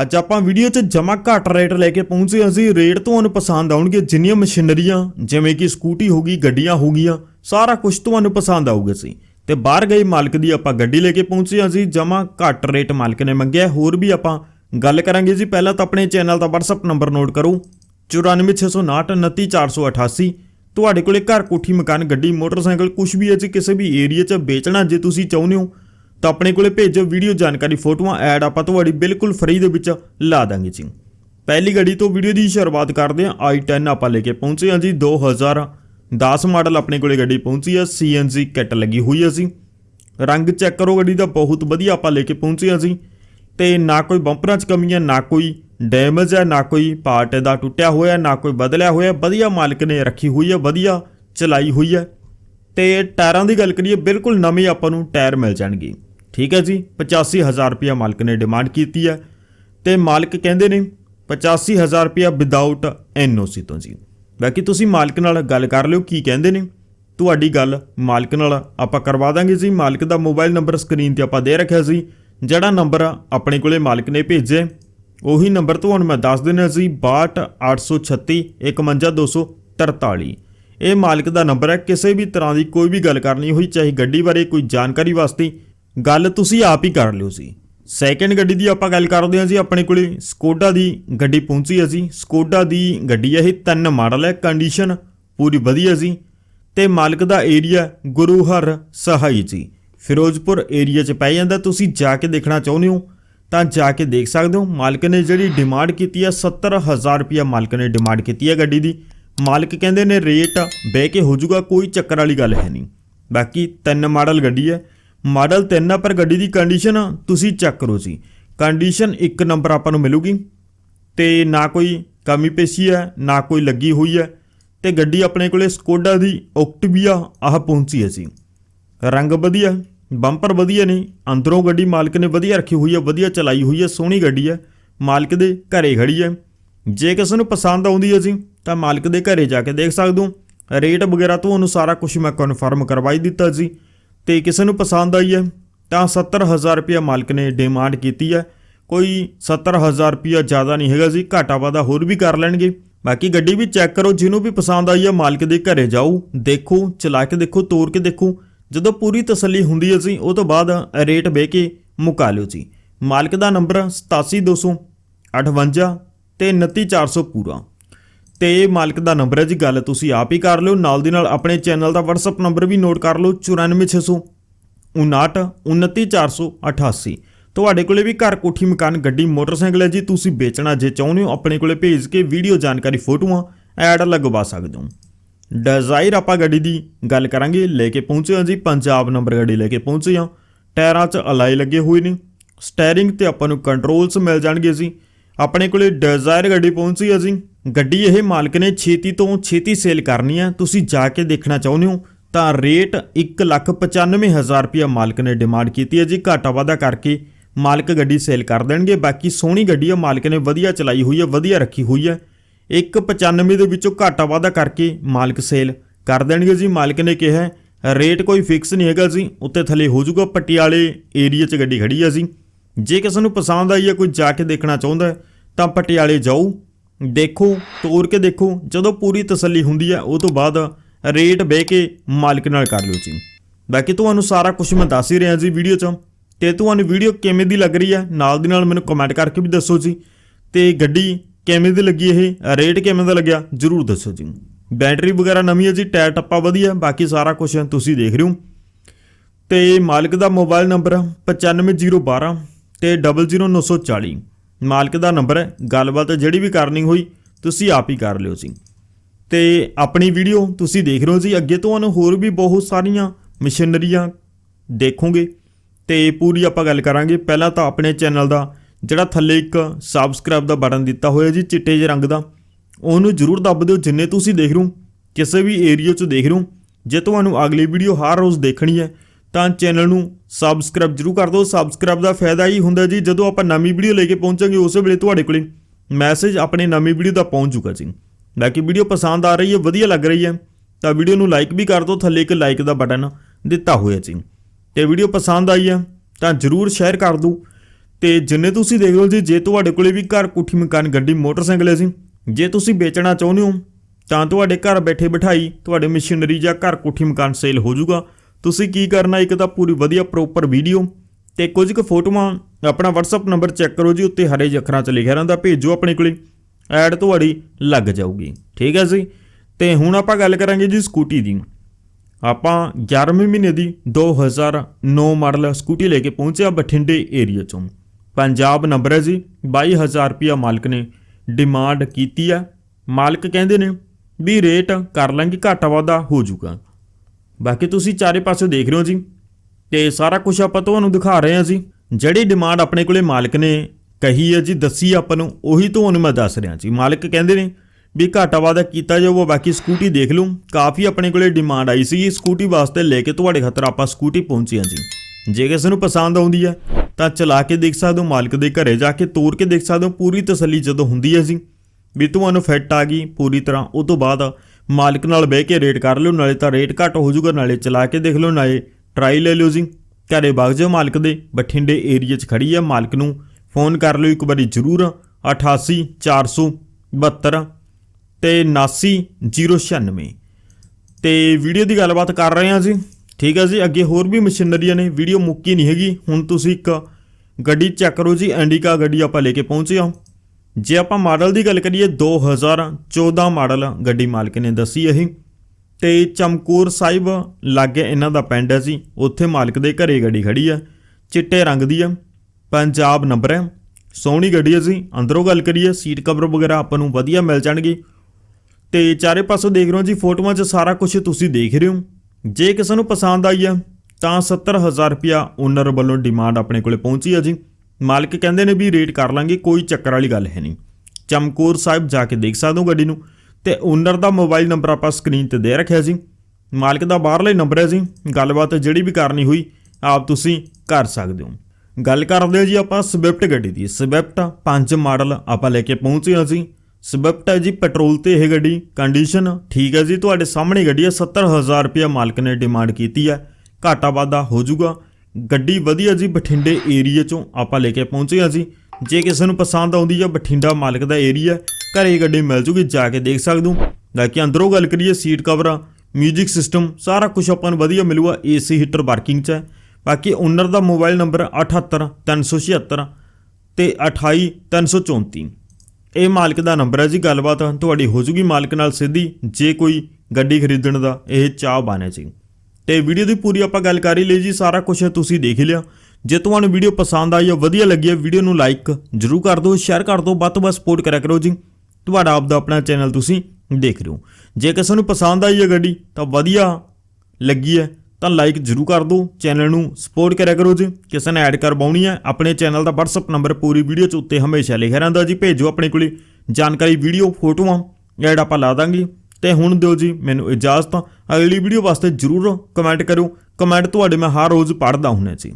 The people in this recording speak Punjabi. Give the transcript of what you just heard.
ਅੱਜ ਆਪਾਂ ਵੀਡੀਓ 'ਚ ਜਮਾ ਘੱਟ ਰੇਟ ਲੈ ਕੇ ਪਹੁੰਚੇ ਅਸੀਂ ਰੇਟ ਤੁਹਾਨੂੰ ਪਸੰਦ ਆਉਣਗੇ ਜਿੰਨੀਆਂ ਮਸ਼ੀਨਰੀਆਂ, ਜਿਵੇਂ ਕਿ ਸਕੂਟੀ ਹੋ ਗਈ, ਗੱਡੀਆਂ ਹੋ ਗਈਆਂ, ਸਾਰਾ ਕੁਝ ਤੁਹਾਨੂੰ ਪਸੰਦ ਆਊਗਾ ਸੀ। ਤੇ ਬਾਹਰ ਗਏ ਮਾਲਕ ਦੀ ਆਪਾਂ ਗੱਡੀ ਲੈ ਕੇ ਪਹੁੰਚੇ ਅਸੀਂ ਜਮਾ ਘੱਟ ਰੇਟ ਮਾਲਕ ਨੇ ਮੰਗਿਆ ਹੋਰ ਵੀ ਆਪਾਂ ਗੱਲ ਕਰਾਂਗੇ ਜੀ। ਪਹਿਲਾਂ ਤਾਂ ਆਪਣੇ ਚੈਨਲ ਦਾ WhatsApp ਨੰਬਰ ਨੋਟ ਕਰੋ। 9469299488 ਤੁਹਾਡੇ ਕੋਲੇ ਘਰ, ਕੋਠੀ, ਮਕਾਨ, ਗੱਡੀ, ਮੋਟਰਸਾਈਕਲ ਕੁਝ ਵੀ ਹੈ ਜੀ। ਕਿਸੇ ਵੀ ਏਰੀਆ 'ਚ ਵੇਚਣਾ ਜੇ ਤੁਸੀਂ ਚਾਹੁੰਦੇ ਹੋ ਤਾਂ ਆਪਣੇ ਕੋਲੇ ਭੇਜੋ ਵੀਡੀਓ ਜਾਣਕਾਰੀ ਫੋਟੋਆਂ, ਐਡ ਆਪਾਂ ਤੁਹਾਡੀ ਬਿਲਕੁਲ ਫ੍ਰੀ ਦੇ ਵਿੱਚ ਲਾ ਦਾਂਗੇ ਜੀ। ਪਹਿਲੀ ਗੱਡੀ ਤੋਂ ਵੀਡੀਓ ਦੀ ਸ਼ੁਰੂਆਤ ਕਰਦੇ ਹਾਂ। i10 ਆਪਾਂ ਲੈ ਕੇ ਪਹੁੰਚੇ ਹਾਂ ਜੀ। 2010 ਮਾਡਲ ਆਪਣੇ ਕੋਲੇ ਗੱਡੀ ਪਹੁੰਚੀ ਹੈ CNG ਕਿੱਟ ਲੱਗੀ ਹੋਈ ਹੈ ਜੀ। ਰੰਗ ਚੈੱਕ ਕਰੋ ਗੱਡੀ ਦਾ, ਬਹੁਤ ਵਧੀਆ ਆਪਾਂ ਲੈ ਕੇ ਪਹੁੰਚੇ ਹਾਂ ਜੀ। ਤੇ ਨਾ ਕੋਈ ਬੰਪਰਾਂ 'ਚ ਕਮੀਆਂ ਨਾ ਕੋਈ ਡੈਮੇਜ ਹੈ ਨਾ ਕੋਈ ਪਾਰਟ ਦਾ ਟੁੱਟਿਆ ਹੋਇਆ, ਨਾ ਕੋਈ ਬਦਲਿਆ ਹੋਇਆ। ਵਧੀਆ ਮਾਲਕ ਨੇ ਰੱਖੀ ਹੋਈ ਹੈ ਵਧੀਆ ਚਲਾਈ ਹੋਈ ਹੈ ਤੇ ਟਾਇਰਾਂ ਦੀ ਗੱਲ ਕਰੀਏ, ਬਿਲਕੁਲ ਨਵੇਂ ਆਪਾਂ ਨੂੰ ਟਾਇਰ ਮਿਲ ਜਾਣਗੇ। ਠੀਕ ਹੈ ਜੀ 85000 ਰੁਪਇਆ ਮਾਲਕ ਨੇ ਡਿਮਾਂਡ ਕੀਤੀ ਹੈ ਤੇ ਮਾਲਕ ਕਹਿੰਦੇ ਨੇ 85000 ਰੁਪਇਆ ਵਿਦਆਊਟ ਐਨਓਸੀ ਤੋਂ ਜੀ। ਬਾਕੀ ਤੁਸੀਂ ਮਾਲਕ ਨਾਲ ਗੱਲ ਕਰ ਲਿਓ, ਕੀ ਕਹਿੰਦੇ ਨੇ? ਤੁਹਾਡੀ ਗੱਲ ਮਾਲਕ ਨਾਲ ਆਪਾਂ ਕਰਵਾ ਦਾਂਗੇ ਜੀ। ਮਾਲਕ ਦਾ ਮੋਬਾਈਲ ਨੰਬਰ ਸਕਰੀਨ ਤੇ ਆਪਾਂ ਦੇ ਰੱਖਿਆ ਸੀ ਜਿਹੜਾ ਨੰਬਰ ਆਪਣੇ ਕੋਲੇ ਮਾਲਕ ਨੇ ਭੇਜਿਆ, ਉਹੀ ਨੰਬਰ ਤੁਹਾਨੂੰ ਮੈਂ ਦੱਸ ਦਿੰਦਾ ਸੀ 62836 51243 ਇਹ ਮਾਲਕ ਦਾ ਨੰਬਰ ਹੈ, ਕਿਸੇ ਵੀ ਤਰ੍ਹਾਂ ਦੀ ਕੋਈ ਵੀ ਗੱਲ ਕਰਨੀ ਹੋਈ, ਚਾਹੇ ਗੱਡੀ ਬਾਰੇ ਕੋਈ ਜਾਣਕਾਰੀ ਵਾਸਤੇ ਗੱਲ ਤੁਸੀਂ ਆਪ ਹੀ ਕਰ ਲਿਓ ਜੀ ਸੈਕਿੰਡ ਗੱਡੀ ਦੀ ਆਪਾਂ ਗੱਲ ਕਰਦੇ ਹਾਂ ਜੀ, ਆਪਣੇ ਕੋਲੇ ਸਕੋਡਾ ਦੀ ਗੱਡੀ ਪਹੁੰਚੀ ਹੈ ਜੀ। ਸਕੋਡਾ ਦੀ ਗੱਡੀ ਹੈ ਇਹ ਤਿੰਨ ਮਾਡਲ ਹੈ ਕੰਡੀਸ਼ਨ ਪੂਰੀ ਵਧੀਆ ਜੀ। ਤੇ ਮਾਲਕ ਦਾ ਏਰੀਆ ਗੁਰੂ ਹਰ ਸਹਾਈ ਜੀ। ਫਿਰੋਜ਼ਪੁਰ ਏਰੀਆ 'ਚ ਪੈ ਜਾਂਦਾ, ਤੁਸੀਂ ਜਾ ਕੇ ਦੇਖਣਾ ਚਾਹੁੰਦੇ ਹੋ, ਤਾਂ ਜਾ ਕੇ ਦੇਖ ਸਕਦੇ ਹੋ। ਮਾਲਕ ਨੇ ਜਿਹੜੀ ਡਿਮਾਂਡ ਕੀਤੀ ਹੈ 70000 ਰੁਪਇਆ ਮਾਲਕ ਨੇ ਡਿਮਾਂਡ ਕੀਤੀ ਹੈ ਗੱਡੀ ਦੀ। ਮਾਲਕ ਕਹਿੰਦੇ ਨੇ, ਰੇਟ ਬਹਿ ਕੇ ਹੋ ਜਾਊਗਾ, ਕੋਈ ਚੱਕਰ ਵਾਲੀ ਗੱਲ ਹੈ ਨਹੀਂ। ਬਾਕੀ ਤਿੰਨ ਮਾਡਲ ਗੱਡੀ ਹੈ। ਮਾਡਲ ਤਿੰਨ ਆ, ਪਰ ਗੱਡੀ ਦੀ ਕੰਡੀਸ਼ਨ ਤੁਸੀਂ ਚੈੱਕ ਕਰੋ ਜੀ। ਕੰਡੀਸ਼ਨ ਇੱਕ ਨੰਬਰ ਆਪਾਂ ਨੂੰ ਮਿਲੂਗੀ। ਤੇ ਨਾ ਕੋਈ ਕਮੀ ਪੇਸ਼ੀ ਹੈ, ਨਾ ਕੋਈ ਲੱਗੀ ਹੋਈ ਹੈ। ਤੇ ਗੱਡੀ ਆਪਣੇ ਕੋਲੇ ਸਕੋਡਾ ਦੀ ਓਕਟਵੀਆ ਆਹ ਪਹੁੰਚੀ ਹੈ ਜੀ। ਰੰਗ ਵਧੀਆ ਬੰਪਰ ਵਧੀਆ ਨੇ, ਅੰਦਰੋਂ ਗੱਡੀ ਮਾਲਕ ਨੇ ਵਧੀਆ ਰੱਖੀ ਹੋਈ ਹੈ, ਵਧੀਆ ਚਲਾਈ ਹੋਈ ਹੈ, ਸੋਹਣੀ ਗੱਡੀ ਹੈ। ਮਾਲਕ ਦੇ ਘਰੇ ਖੜੀ ਹੈ। ਜੇ ਕਿਸੇ ਨੂੰ ਪਸੰਦ ਆਉਂਦੀ ਹੈ ਜੀ, ਤਾਂ ਮਾਲਕ ਦੇ ਘਰੇ ਜਾ ਕੇ ਦੇਖ ਸਕਦੇ ਹੋ। ਰੇਟ ਵਗੈਰਾ ਤੁਹਾਨੂੰ ਸਾਰਾ ਕੁਝ ਮੈਂ ਕਨਫਰਮ ਕਰਵਾਈ ਦਿੱਤਾ ਜੀ। ਤੇ ਕਿਸੇ ਨੂੰ ਪਸੰਦ ਆਈ ਹੈ, ਤਾਂ 70000 ਰੁਪਇਆ ਮਾਲਕ ਨੇ ਡਿਮਾਂਡ ਕੀਤੀ ਹੈ। ਕੋਈ 70000 ਰੁਪਇਆ ਜ਼ਿਆਦਾ ਨਹੀਂ ਹੈਗਾ ਜੀ, ਘਾਟਾ ਵਾਦਾ ਹੋਰ ਵੀ ਕਰ ਲੈਣਗੇ। ਬਾਕੀ ਗੱਡੀ ਵੀ ਚੈੱਕ ਕਰੋ, ਜਿਹਨੂੰ ਵੀ ਪਸੰਦ ਆਈ ਹੈ, ਮਾਲਕ ਦੇ ਘਰੇ ਜਾਓ, ਦੇਖੋ, ਚਲਾ ਕੇ ਦੇਖੋ ਤੋੜ ਕੇ ਦੇਖੋ। ਜਦੋਂ ਪੂਰੀ ਤਸੱਲੀ ਹੁੰਦੀ ਹੈ ਜੀ, ਉਹ ਤੋਂ ਬਾਅਦ ਰੇਟ ਬਹਿ ਕੇ ਮੁਕਾ ਲਿਓ ਜੀ। ਮਾਲਕ ਦਾ ਨੰਬਰ 87258 ਤੇ 29400 ਪੂਰਾ। ਤੇ ਇਹ ਮਾਲਕ ਦਾ ਨੰਬਰ ਹੈ ਜੀ, ਗੱਲ ਤੁਸੀਂ ਆਪ ਹੀ ਕਰ ਲਿਓ। ਨਾਲ ਦੀ ਨਾਲ ਆਪਣੇ ਚੈਨਲ ਦਾ WhatsApp ਨੰਬਰ ਵੀ ਨੋਟ ਕਰ ਲਓ 94600 59 29488 ਤੁਹਾਡੇ ਕੋਲੇ ਵੀ ਘਰ ਕੋਠੀ ਮਕਾਨ, ਗੱਡੀ, ਮੋਟਰਸਾਈਕਲ ਹੈ ਜੀ, ਤੁਸੀਂ ਵੇਚਣਾ ਜੇ ਚਾਹੁੰਦੇ ਹੋ, ਆਪਣੇ ਕੋਲੇ ਭੇਜ ਕੇ ਵੀਡੀਓ ਜਾਣਕਾਰੀ ਫੋਟੋਆਂ ਐਡ ਲਗਵਾ ਸਕਦੇ ਹੋ। ਡਿਜ਼ਾਇਰ ਆਪਾਂ ਗੱਡੀ ਦੀ ਗੱਲ ਕਰਾਂਗੇ, ਲੈ ਕੇ ਪਹੁੰਚੇ ਹਾਂ ਜੀ, ਪੰਜਾਬ ਨੰਬਰ ਗੱਡੀ ਲੈ ਕੇ ਪਹੁੰਚੇ ਹਾਂ। ਟਾਇਰਾਂ 'ਚ ਅਲਾਈ ਲੱਗੇ ਹੋਏ ਨੇ ਸਟੀਅਰਿੰਗ ਤੇ ਆਪਾਂ ਨੂੰ ਕੰਟਰੋਲਸ ਮਿਲ ਜਾਣਗੇ ਜੀ। ਆਪਣੇ ਕੋਲੇ ਡਿਜ਼ਾਇਰ ਗੱਡੀ ਪਹੁੰਚੀ ਹੈ ਜੀ। ਗੱਡੀ ਇਹ ਮਾਲਕ ਨੇ ਛੇਤੀ ਤੋਂ ਛੇਤੀ ਸੇਲ ਕਰਨੀ ਹੈ ਤੁਸੀਂ ਜਾ ਕੇ ਦੇਖਣਾ ਚਾਹੁੰਦੇ ਹੋ ਤਾਂ ਰੇਟ 195000 ਰੁਪਇਆ ਮਾਲਕ ਨੇ ਡਿਮਾਂਡ ਕੀਤੀ ਹੈ ਜੀ। ਘਾਟਾ ਵਾਧਾ ਕਰਕੇ ਮਾਲਕ ਗੱਡੀ ਸੇਲ ਕਰ ਦੇਣਗੇ। ਬਾਕੀ ਸੋਹਣੀ ਗੱਡੀ ਹੈ ਮਾਲਕ ਨੇ ਵਧੀਆ ਚਲਾਈ ਹੋਈ ਹੈ ਵਧੀਆ ਰੱਖੀ ਹੋਈ ਹੈ 195 ਦੇ ਵਿੱਚੋਂ ਘਾਟਾ ਵਾਧਾ ਕਰਕੇ ਮਾਲਕ ਸੇਲ ਕਰ ਦੇਣਗੇ ਜੀ। ਮਾਲਕ ਨੇ ਕਿਹਾ ਰੇਟ ਕੋਈ ਫਿਕਸ ਨਹੀਂ ਹੈਗਾ ਜੀ। ਉੱਤੇ ਥੱਲੇ ਹੋ ਜਾਊਗਾ। ਪਟਿਆਲੇ ਏਰੀਆ 'ਚ ਗੱਡੀ ਖੜੀ ਆ ਜੀ। ਜੇ ਕਿਸੇ ਨੂੰ ਪਸੰਦ ਆਈ ਹੈ ਕੋਈ ਜਾ ਕੇ ਦੇਖਣਾ ਚਾਹੁੰਦਾ, ਤਾਂ ਪਟਿਆਲੇ ਜਾਓ। ਦੇਖੋ, ਤੋੜ ਕੇ ਦੇਖੋ, ਜਦੋਂ ਪੂਰੀ ਤਸੱਲੀ ਹੁੰਦੀ ਹੈ ਉਹ ਤੋਂ ਬਾਅਦ ਰੇਟ ਬਹਿ ਕੇ ਮਾਲਕ ਨਾਲ ਕਰ ਲਿਓ ਜੀ ਬਾਕੀ ਤੁਹਾਨੂੰ ਸਾਰਾ ਕੁਝ ਮੈਂ ਦੱਸ ਹੀ ਰਿਹਾ ਜੀ ਵੀਡੀਓ 'ਚ। ਤੇ ਤੁਹਾਨੂੰ ਵੀਡੀਓ ਕਿਵੇਂ ਦੀ ਲੱਗ ਰਹੀ ਹੈ ਨਾਲ ਦੀ ਨਾਲ ਮੈਨੂੰ ਕਮੈਂਟ ਕਰਕੇ ਵੀ ਦੱਸੋ ਜੀ। ਤੇ ਗੱਡੀ ਕਿਵੇਂ ਦੀ ਲੱਗੀ ਇਹ, ਰੇਟ ਕਿਵੇਂ ਦਾ ਲੱਗਿਆ, ਜਰੂਰ ਦੱਸੋ ਜੀ। ਬੈਟਰੀ ਵਗੈਰਾ ਨਵੀਂ ਹੈ ਜੀ, ਟਾਇਰ ਟੱਪਾ ਵਧੀਆ, ਬਾਕੀ ਸਾਰਾ ਕੁਝ ਤੁਸੀਂ ਦੇਖ ਰਹੇ ਹੋ। ਤੇ ਮਾਲਕ ਦਾ ਮੋਬਾਈਲ ਨੰਬਰ 95012 ਤੇ 00940 ਮਾਲਕ ਦਾ ਨੰਬਰ ਹੈ, ਗੱਲਬਾਤ ਜਿਹੜੀ ਵੀ ਕਰਨੀ ਹੋਈ, ਤੁਸੀਂ ਆਪ ਹੀ ਕਰ ਲਿਓ ਜੀ। ਤੇ ਆਪਣੀ ਵੀਡੀਓ ਤੁਸੀਂ ਦੇਖ ਰਹੇ ਹੋ ਜੀ, ਅੱਗੇ ਤੁਹਾਨੂੰ ਹੋਰ ਵੀ ਬਹੁਤ ਸਾਰੀਆਂ ਮਸ਼ੀਨਰੀਆਂ ਦੇਖੋਗੇ। ਤੇ ਪੂਰੀ ਆਪਾਂ ਗੱਲ ਕਰਾਂਗੇ। ਪਹਿਲਾਂ ਤਾਂ ਆਪਣੇ ਚੈਨਲ ਦਾ, ਜਿਹੜਾ ਥੱਲੇ ਇੱਕ ਸਬਸਕ੍ਰਾਈਬ ਦਾ ਬਟਨ ਦਿੱਤਾ ਹੋਇਆ ਜੀ, ਚਿੱਟੇ ਜਿਹੇ ਰੰਗ ਦਾ, ਉਹਨੂੰ ਜਰੂਰ ਦੱਬ ਦਿਓ। ਜਿੰਨੇ ਤੁਸੀਂ ਦੇਖ ਰਹੇ ਹੋ, ਕਿਸੇ ਵੀ ਏਰੀਆ 'ਚ ਦੇਖ ਰਹੇ ਹੋ, ਜੇ ਤੁਹਾਨੂੰ ਅਗਲੀ ਵੀਡੀਓ ਹਰ ਰੋਜ਼ ਦੇਖਣੀ ਹੈ ਤਾਂ ਚੈਨਲ ਨੂੰ ਸਬਸਕ੍ਰਾਈਬ ਜਰੂਰ ਕਰ ਦਿਓ। ਸਬਸਕ੍ਰਾਈਬ ਦਾ ਫਾਇਦਾ ਹੀ ਹੁੰਦਾ ਜੀ, ਜਦੋਂ ਆਪਾਂ ਨਵੀਂ ਵੀਡੀਓ ਲੈ ਕੇ ਪਹੁੰਚਾਂਗੇ, ਉਸੇ ਵੇਲੇ ਤੁਹਾਡੇ ਕੋਲੇ ਮੈਸੇਜ ਆਪਣੇ ਨਵੀਂ ਵੀਡੀਓ ਦਾ ਪਹੁੰਚ ਜੂਗਾ ਜੀ। ਬਾਕੀ ਵੀਡੀਓ ਪਸੰਦ ਆ ਰਹੀ ਹੈ, ਵਧੀਆ ਲੱਗ ਰਹੀ ਹੈ, ਤਾਂ ਵੀਡੀਓ ਨੂੰ ਲਾਈਕ ਵੀ ਕਰ ਦਿਓ, ਥੱਲੇ ਇੱਕ ਲਾਈਕ ਦਾ ਬਟਨ ਦਿੱਤਾ ਹੋਇਆ ਜੀ। ਤੇ ਵੀਡੀਓ ਪਸੰਦ ਆਈ ਹੈ, ਤਾਂ ਜਰੂਰ ਸ਼ੇਅਰ ਕਰ ਦਿਓ। ਤੇ ਜਿੰਨੇ ਤੁਸੀਂ ਦੇਖ ਲਓ ਜੀ, ਜੇ ਤੁਹਾਡੇ ਕੋਲੇ ਵੀ ਘਰ ਕੋਠੀ ਮਕਾਨ, ਗੱਡੀ, ਮੋਟਰਸਾਈਕਲ ਹੈ ਜੀ, ਜੇ ਤੁਸੀਂ ਵੇਚਣਾ ਚਾਹੁੰਦੇ ਹੋ, ਤਾਂ ਤੁਹਾਡੇ ਘਰ ਬੈਠੇ ਬਿਠਾਈ ਤੁਹਾਡੇ ਮਸ਼ੀਨਰੀ ਜਾਂ ਘਰ ਕੋਠੀ ਮਕਾਨ ਸੇਲ ਹੋ ਜਾਊਗਾ। ਤੁਸੀਂ ਕੀ ਕਰਨਾ? ਇੱਕ ਤਾਂ ਪੂਰੀ ਵਧੀਆ ਪ੍ਰੋਪਰ ਵੀਡੀਓ ਤੇ ਕੁਝ ਕੁ ਫੋਟੋਆਂ ਆਪਣਾ WhatsApp ਨੰਬਰ ਚੈੱਕ ਕਰੋ ਜੀ, ਉੱਤੇ ਹਰੇ ਜਿਹੇ ਅੱਖਰਾਂ 'ਚ ਲਿਖਿਆ ਰਹਿੰਦਾ, ਭੇਜੋ ਆਪਣੇ ਕੋਲੇ। ਐਡ ਤੁਹਾਡੀ ਲੱਗ ਜਾਊਗੀ। ਠੀਕ ਹੈ ਜੀ? ਤੇ ਹੁਣ ਆਪਾਂ ਗੱਲ ਕਰਾਂਗੇ ਜੀ ਸਕੂਟੀ ਦੀ। ਆਪਾਂ 11ਵੇਂ ਮਹੀਨੇ ਦੀ 2009 ਮਾਡਲ ਸਕੂਟੀ ਲੈ ਕੇ ਪਹੁੰਚਿਆ ਬਠਿੰਡੇ ਏਰੀਆ ਚੋਂ। ਪੰਜਾਬ ਨੰਬਰ ਹੈ ਜੀ 22000 ਰੁਪਿਆ ਮਾਲਕ ਨੇ ਡਿਮਾਂਡ ਕੀਤੀ ਆ। ਮਾਲਕ ਕਹਿੰਦੇ ਨੇ ਵੀ ਰੇਟ ਕਰ ਲਾਂਗੇ, ਘਾਟਾ ਵਾਧਾ ਹੋ ਜਾਊਗਾ। ਬਾਕੀ ਤੁਸੀਂ ਚਾਰੇ ਪਾਸੇ ਦੇਖ ਰਹੇ ਹੋ ਜੀ। ਤੇ ਸਾਰਾ ਕੁਝ ਆਪਾਂ ਤੁਹਾਨੂੰ ਦਿਖਾ ਰਹੇ ਹਾਂ ਜੀ। ਜਿਹੜੀ ਡਿਮਾਂਡ ਆਪਣੇ ਕੋਲੇ ਮਾਲਕ ਨੇ ਕਹੀ ਹੈ ਜੀ, ਦੱਸੀ ਆਪਾਂ ਨੂੰ, ਉਹੀ ਤੁਹਾਨੂੰ ਮੈਂ ਦੱਸ ਰਿਹਾ ਜੀ। ਮਾਲਕ ਕਹਿੰਦੇ ਨੇ ਵੀ ਘਾਟਾ ਵਾਧਾ ਕੀਤਾ ਜਾਊਗਾ, ਬਾਕੀ ਸਕੂਟੀ ਦੇਖ ਲਓ ਕਾਫੀ ਆਪਣੇ ਕੋਲੇ ਡਿਮਾਂਡ ਆਈ ਸੀ ਸਕੂਟੀ ਵਾਸਤੇ ਲੈ ਕੇ ਤੁਹਾਡੇ ਖਾਤਰ ਆਪਾਂ ਸਕੂਟੀ ਪਹੁੰਚੀ ਹਾਂ ਜੀ। ਜੇ ਕਿਸੇ ਨੂੰ ਪਸੰਦ ਆਉਂਦੀ ਹੈ, ਤਾਂ ਚਲਾ ਕੇ ਦੇਖ ਸਕਦੇ ਹੋ, ਮਾਲਕ ਦੇ ਘਰੇ ਜਾ ਕੇ ਤੋਰ ਕੇ ਦੇਖ ਸਕਦੇ ਹੋ। ਪੂਰੀ ਤਸੱਲੀ ਜਦੋਂ ਹੁੰਦੀ ਹੈ ਜੀ, ਵੀ ਤੁਹਾਨੂੰ ਫਿੱਟ ਆ ਗਈ ਪੂਰੀ ਤਰ੍ਹਾਂ। ਉਹ ਤੋਂ ਬਾਅਦ ਮਾਲਕ ਨਾਲ ਬਹਿ ਕੇ ਰੇਟ ਕਰ ਲਿਓ, ਨਾਲੇ ਤਾਂ ਰੇਟ ਘੱਟ ਹੋ ਜਾਊਗਾ, ਨਾਲੇ ਚਲਾ ਕੇ ਦੇਖ ਲਓ, ਨਾਲੇ ਟਰਾਈ ਲੈ ਲਿਓ ਜੀ। ਘਰੇ ਵਗ ਜਾਓ ਮਾਲਕ ਦੇ, ਬਠਿੰਡੇ ਏਰੀਆ 'ਚ ਖੜੀ ਆ ਮਾਲਕ ਨੂੰ ਫੋਨ ਕਰ ਲਿਓ ਇੱਕ ਵਾਰੀ ਜ਼ਰੂਰ। 88 472 ਤੇ 79096 ਤੇ ਵੀਡੀਓ ਦੀ ਗੱਲਬਾਤ ਕਰ ਰਹੇ ਹਾਂ ਜੀ। ਠੀਕ ਹੈ ਜੀ, ਅੱਗੇ ਹੋਰ ਵੀ ਮਸ਼ੀਨਰੀਆਂ ਨੇ, ਵੀਡੀਓ ਮੁੱਕੀ ਨਹੀਂ ਹੈਗੀ। ਹੁਣ ਤੁਸੀਂ ਇੱਕ ਗੱਡੀ ਚੈੱਕ ਕਰੋ ਜੀ ਐਂਡੀਕਾ ਗੱਡੀ ਆਪਾਂ ਲੈ ਕੇ ਪਹੁੰਚੇ ਹਾਂ। ਜੇ ਆਪਾਂ ਮਾਡਲ ਦੀ ਗੱਲ ਕਰੀਏ 2014 ਮਾਡਲ ਗੱਡੀ ਮਾਲਕ ਨੇ ਦੱਸੀ ਇਹ। ਤੇ ਚਮਕੌਰ ਸਾਹਿਬ ਲਾਗੇ ਇਹਨਾਂ ਦਾ ਪਿੰਡ ਹੈ ਜੀ, ਉੱਥੇ ਮਾਲਕ ਦੇ ਘਰੇ ਗੱਡੀ ਖੜੀ ਹੈ, ਚਿੱਟੇ ਰੰਗ ਦੀ ਹੈ, ਪੰਜਾਬ ਨੰਬਰ ਹੈ, ਸੋਹਣੀ ਗੱਡੀ ਹੈ ਜੀ। ਅੰਦਰੋਂ ਗੱਲ ਕਰੀਏ, ਸੀਟ ਕਵਰ ਵਗੈਰਾ ਆਪਾਂ ਨੂੰ ਵਧੀਆ ਮਿਲ ਜਾਣਗੇ। ਤੇ ਚਾਰੇ ਪਾਸੋਂ ਦੇਖ ਰਹੇ ਹੋ ਜੀ, ਫੋਟੋਆਂ 'ਚ ਸਾਰਾ ਕੁਝ ਤੁਸੀਂ ਦੇਖ ਰਹੇ ਹੋ। ਜੇ ਕਿਸੇ ਨੂੰ ਪਸੰਦ ਆਈ ਆ ਤਾਂ 70000 ਰੁਪਿਆ ਓਨਰ ਵੱਲੋਂ ਡਿਮਾਂਡ ਆਪਣੇ ਕੋਲੇ ਪਹੁੰਚੀ ਹੈ ਜੀ। ਮਾਲਕ ਕਹਿੰਦੇ ਨੇ ਵੀ ਰੇਟ ਕਰ ਲਾਂਗੇ, ਕੋਈ ਚੱਕਰ ਵਾਲੀ ਗੱਲ ਹੈ ਨਹੀਂ। ਚਮਕੌਰ ਸਾਹਿਬ ਜਾ ਕੇ ਦੇਖ ਸਕਦੇ ਹੋ ਗੱਡੀ ਨੂੰ। ਤੇ ਓਨਰ ਦਾ ਮੋਬਾਈਲ ਨੰਬਰ ਆਪਾਂ ਸਕਰੀਨ ਤੇ ਦੇ ਰੱਖਿਆ ਸੀ। ਮਾਲਕ ਦਾ ਬਾਹਰਲਾ ਨੰਬਰ ਹੈ ਜੀ। ਗੱਲਬਾਤ ਜਿਹੜੀ ਵੀ ਕਰਨੀ ਹੋਈ, ਆਪ ਤੁਸੀਂ ਕਰ ਸਕਦੇ ਹੋ। ਗੱਲ ਕਰਦੇ ਹਾਂ ਜੀ ਆਪਾਂ ਸਵਿਫਟ ਗੱਡੀ ਦੀ। ਸਵਿਫਟ 5 ਮਾਡਲ ਆਪਾਂ ਲੈ ਕੇ ਪਹੁੰਚੇ ਹਾਂ ਜੀ। ਸਵਿਫਟ ਹੈ ਜੀ ਪੈਟਰੋਲ ਤੇ ਇਹ ਗੱਡੀ। ਕੰਡੀਸ਼ਨ ਠੀਕ ਹੈ ਜੀ। ਤੁਹਾਡੇ ਸਾਹਮਣੇ ਗੱਡੀ ਹੈ। 70000 ਰੁਪਏ ਮਾਲਕ ਨੇ ਡਿਮਾਂਡ ਕੀਤੀ ਹੈ। ਘਾਟਾ ਵਾਧਾ ਹੋ ਜਾਊਗਾ। ਗੱਡੀ ਵਧੀਆ ਜੀ, ਬਠਿੰਡੇ ਏਰੀਆ ਚੋਂ ਆਪਾਂ ਲੈ ਕੇ ਪਹੁੰਚੇ ਹਾਂ ਜੀ। ਜੇ ਕਿਸੇ ਨੂੰ ਪਸੰਦ ਆਉਂਦੀ ਹੈ ਬਠਿੰਡਾ ਮਾਲਕ ਦਾ ਏਰੀਆ ਘਰੇ ਗੱਡੀ ਮਿਲ ਜੂਗੀ, ਜਾ ਕੇ ਦੇਖ ਸਕਦੇ ਹੋ। ਬਾਕੀ ਅੰਦਰੋਂ ਗੱਲ ਕਰੀਏ ਸੀਟ ਕਵਰਾਂ ਮਿਊਜ਼ਿਕ ਸਿਸਟਮ ਸਾਰਾ ਕੁਝ ਆਪਾਂ ਨੂੰ ਵਧੀਆ ਮਿਲੂਗਾ ਏਸੀ ਹੀਟਰ ਵਰਕਿੰਗ 'ਚ ਹੈ। ਬਾਕੀ ਓਨਰ ਦਾ ਮੋਬਾਈਲ ਨੰਬਰ 78376 ਤੇ 28334 ਇਹ ਮਾਲਕ ਦਾ ਨੰਬਰ ਹੈ ਜੀ, ਗੱਲਬਾਤ ਤੁਹਾਡੀ ਹੋ ਜੂਗੀ ਮਾਲਕ ਨਾਲ ਸਿੱਧੀ। ਜੇ ਕੋਈ ਗੱਡੀ ਖਰੀਦਣ ਦਾ ਇਹ ਚਾਹ ਬਾਨੇ ਜੀ। ਤੇ ਵੀਡੀਓ ਦੀ ਪੂਰੀ ਆਪਾਂ ਗੱਲ ਕਰ ਹੀ ਲਈ ਜੀ, ਸਾਰਾ ਕੁਝ ਤੁਸੀਂ ਦੇਖ ਹੀ ਲਿਆ। ਜੇ ਤੁਹਾਨੂੰ ਵੀਡੀਓ ਪਸੰਦ ਆਈ ਹੈ ਵਧੀਆ ਲੱਗੀ ਹੈ ਵੀਡੀਓ ਨੂੰ ਲਾਈਕ ਜਰੂਰ ਕਰ ਦਿਓ ਸ਼ੇਅਰ ਕਰ ਦਿਓ, ਵੱਧ ਤੋਂ ਵੱਧ ਸਪੋਰਟ ਕਰਿਆ ਕਰੋ ਜੀ। ਤੁਹਾਡਾ ਆਪਦਾ ਆਪਣਾ ਚੈਨਲ ਤੁਸੀਂ ਦੇਖ ਰਹੇ ਹੋ। ਜੇ ਕਿਸੇ ਨੂੰ ਪਸੰਦ ਆਈ ਹੈ ਗੱਡੀ, ਤਾਂ ਵਧੀਆ ਲੱਗੀ ਹੈ ਤਾਂ ਲਾਈਕ ਜਰੂਰ ਕਰ ਦਿਓ ਚੈਨਲ ਨੂੰ ਸਪੋਰਟ ਕਰਿਆ ਕਰੋ ਜੀ। ਕਿਸੇ ਨੇ ਐਡ ਕਰਵਾਉਣੀ ਹੈ ਆਪਣੇ ਚੈਨਲ ਦਾ WhatsApp ਨੰਬਰ ਪੂਰੀ ਵੀਡੀਓ 'ਚ ਉੱਤੇ ਹਮੇਸ਼ਾ ਲਿਖਿਆ ਰਹਿੰਦਾ ਜੀ, ਭੇਜੋ ਆਪਣੇ ਕੋਲੇ। ਜਾਣਕਾਰੀ ਵੀਡੀਓ ਫੋਟੋਆਂ ਐਡ ਆਪਾਂ ਲਾ ਦਾਂਗੇ। ਤੇ ਹੁਣ ਦਿਓ ਜੀ ਮੈਨੂੰ ਇਜਾਜ਼ਤ। ਅਗਲੀ ਵੀਡੀਓ ਵਾਸਤੇ ਜਰੂਰ ਕਮੈਂਟ ਕਰਿਓ। ਕਮੈਂਟ ਤੁਹਾਡੇ ਮੈਂ ਹਰ ਰੋਜ਼ ਪੜ੍ਹਦਾ ਹੁੰਨਾ ਜੀ।